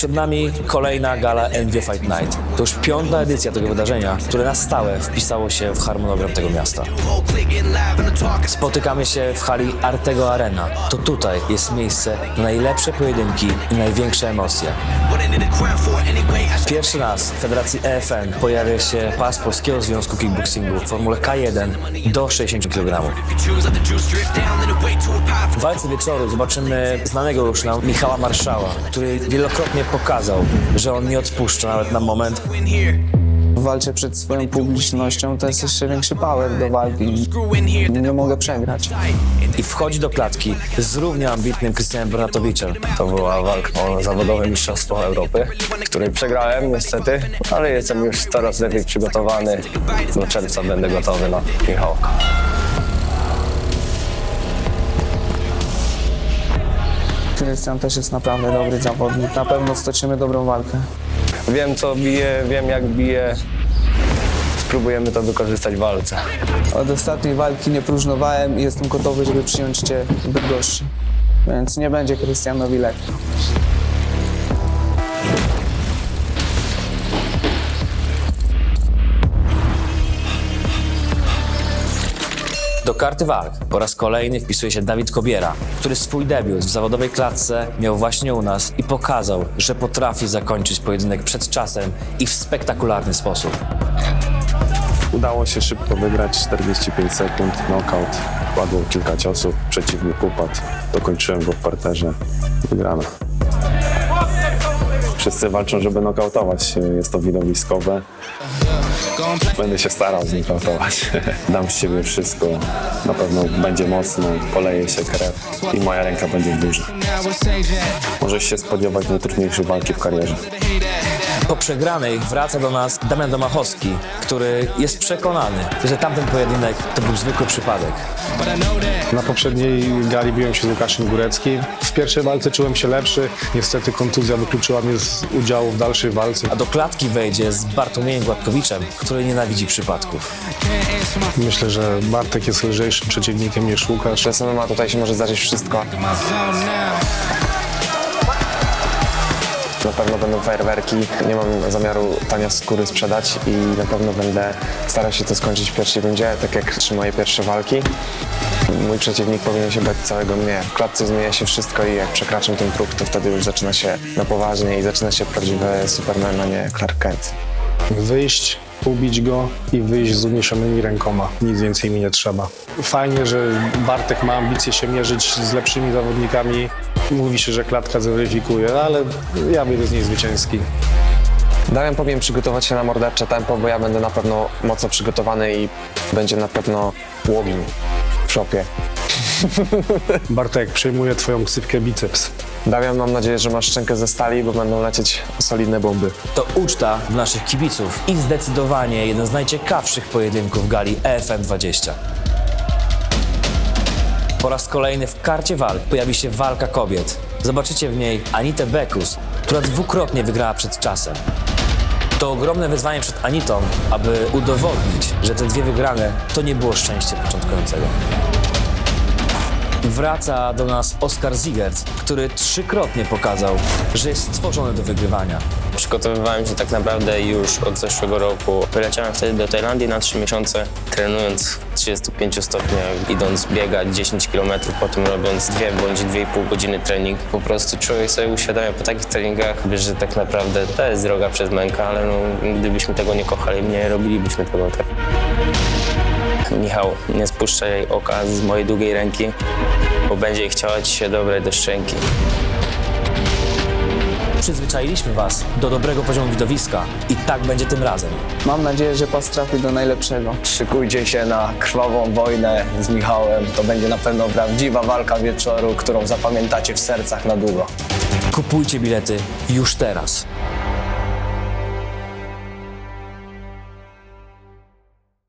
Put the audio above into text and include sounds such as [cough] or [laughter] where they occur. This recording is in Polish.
Przed nami kolejna gala NV Fight Night. To już piąta edycja tego wydarzenia, które na stałe wpisało się w harmonogram tego miasta. Spotykamy się w hali Artego Arena. To tutaj jest miejsce na najlepsze pojedynki i największe emocje. Pierwszy raz w Federacji EFN pojawia się pas Polskiego Związku Kickboxingu w formule K1 do 60 kg. W walce wieczoru zobaczymy znanego już nam Michała Marszała, który wielokrotnie pokazał, że on nie odpuszcza nawet na moment. walczę przed swoją publicznością, to jest jeszcze większy power do walki. Nie mogę przegrać. I wchodzi do klatki z równie ambitnym Krystianem Bernatowiczem. To była walka o zawodowe Mistrzostwo Europy, której przegrałem niestety, ale jestem już coraz lepiej przygotowany. Do czerwca będę gotowy na Michała. Krystian też jest naprawdę dobry zawodnik. Na pewno stoczymy dobrą walkę. Wiem co bije, wiem jak bije. Spróbujemy to wykorzystać w walce. Od ostatniej walki nie próżnowałem i jestem gotowy, żeby przyjąć Cię w Bydgoszczy. Więc nie będzie Krystianowi lekko. Karty walk po raz kolejny wpisuje się Dawid Kobiera, który swój debiut w zawodowej klatce miał właśnie u nas i pokazał, że potrafi zakończyć pojedynek przed czasem i w spektakularny sposób. Udało się szybko wygrać 45 sekund, knockout. Padło kilka ciosów, przeciwnik upadł. Dokończyłem go w parterze. Wygrana. Wszyscy walczą, żeby nokautować. Jest to widowiskowe. Będę się starał znokautować. [laughs] Dam z siebie wszystko. Na pewno będzie mocno, poleje się krew i moja ręka będzie duża. Możesz się spodziewać najtrudniejszej walki w karierze. Po przegranej wraca do nas Damian Domachowski, który jest przekonany, że tamten pojedynek to był zwykły przypadek. Na poprzedniej gali biłem się z Łukaszem Góreckim. W pierwszej walce czułem się lepszy. Niestety kontuzja wykluczyła mnie z udziału w dalszej walce. A do klatki wejdzie z Bartłomiejem Gładkowiczem, który nienawidzi przypadków. Myślę, że Bartek jest lżejszym przeciwnikiem niż Łukasz. Przez MMA tutaj się może zdarzyć wszystko. Na pewno będą fajerwerki. Nie mam zamiaru tania skóry sprzedać i na pewno będę starał się to skończyć w pierwszej rundzie, tak jak trzy moje pierwsze walki. Mój przeciwnik powinien się bać całego mnie. W klatce zmienia się wszystko i jak przekraczam ten próg, to wtedy już zaczyna się na poważnie i zaczyna się prawdziwy Superman, a nie Clark Kent. Wyjść, ubić go i wyjść z uniesionymi rękoma. Nic więcej mi nie trzeba. Fajnie, że Bartek ma ambicje się mierzyć z lepszymi zawodnikami. Mówi się, że klatka zweryfikuje, ale ja wyjdę z niej zwycięski. Damian powinien przygotować się na mordercze tempo, bo ja będę na pewno mocno przygotowany i będzie na pewno łogień w szopie. [laughs] Bartek, przejmuję twoją ksywkę biceps. Damian, mam nadzieję, że masz szczękę ze stali, bo będą lecieć solidne bomby. To uczta dla naszych kibiców i zdecydowanie jeden z najciekawszych pojedynków gali EFN 20. Po raz kolejny w karcie walk pojawi się walka kobiet. Zobaczycie w niej Anitę Bekus, która dwukrotnie wygrała przed czasem. To ogromne wyzwanie przed Anitą, aby udowodnić, że te dwie wygrane to nie było szczęście początkującego. Wraca do nas Oskar Ziegert, który trzykrotnie pokazał, że jest stworzony do wygrywania. Przygotowywałem się tak naprawdę już od zeszłego roku. Wyleciałem wtedy do Tajlandii na 3 miesiące, trenując w 35 stopniach, idąc biegać 10 km, potem robiąc 2 bądź 2,5 godziny trening. Po prostu człowiek sobie uświadamia po takich treningach, że tak naprawdę to jest droga przez mękę, ale no, gdybyśmy tego nie kochali, nie robilibyśmy tego tak. Michał, nie spuszczaj oka z mojej długiej ręki, bo będzie chciała ci się dobrać do szczęki. Przyzwyczailiśmy Was do dobrego poziomu widowiska i tak będzie tym razem. Mam nadzieję, że pas trafi do najlepszego. Szykujcie się na krwawą wojnę z Michałem. To będzie na pewno prawdziwa walka wieczoru, którą zapamiętacie w sercach na długo. Kupujcie bilety już teraz.